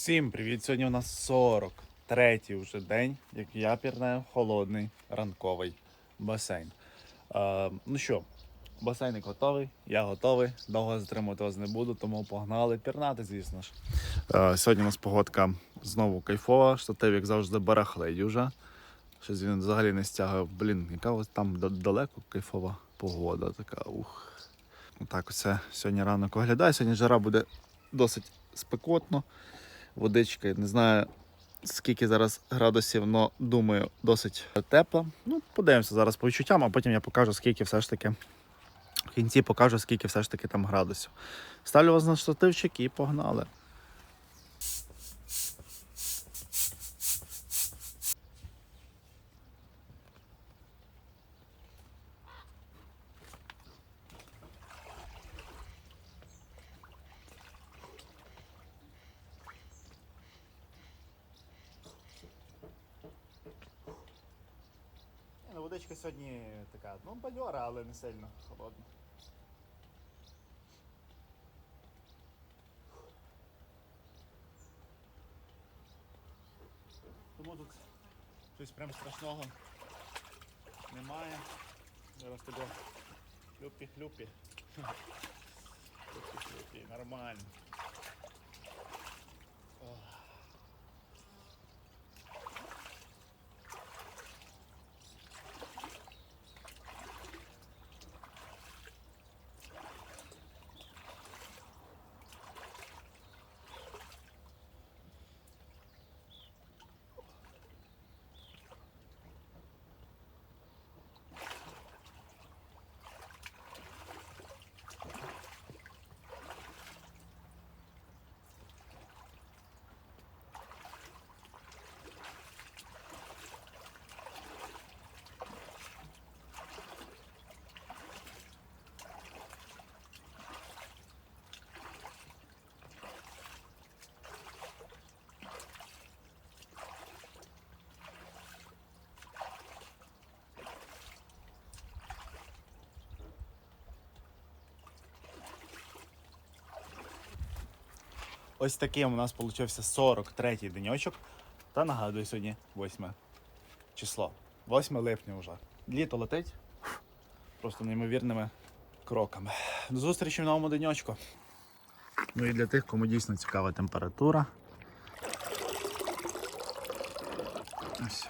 Всім привіт! Сьогодні у нас 43-й вже день, як я пірнаю холодний ранковий басейн. Е, ну що, басейник готовий, я готовий. Довго затримувати вас не буду, тому погнали пірнати, звісно ж. Е, сьогодні у нас погодка знову кайфова, штатив, як завжди, барахлить уже. Щось він взагалі не стягує. Блін, яка ось там далеко кайфова погода така. Ух. Так, оце сьогодні ранок виглядає. Сьогодні жара буде досить спекотно. Водичка, не знаю скільки зараз градусів, але думаю, досить тепло. Ну, подивимося зараз по відчуттям, а потім я покажу, скільки все ж таки. В кінці покажу, скільки все ж таки там градусів. Ставлю вас на штативчик і погнали. Ну, водичка сьогодні така, ну, бадьора, але не сильно холодна. Тому тут щось прям страшного немає. Зараз тебе хлюпі-хлюпі. Хлюпі-хлюпі, нормально. Ось таким у нас получився 43-й денечок. Та нагадую, сьогодні 8 число. 8 липня вже. Літо летить просто неймовірними кроками. До зустрічі в новому денечку. Ну і для тих, кому дійсно цікава температура. Ось.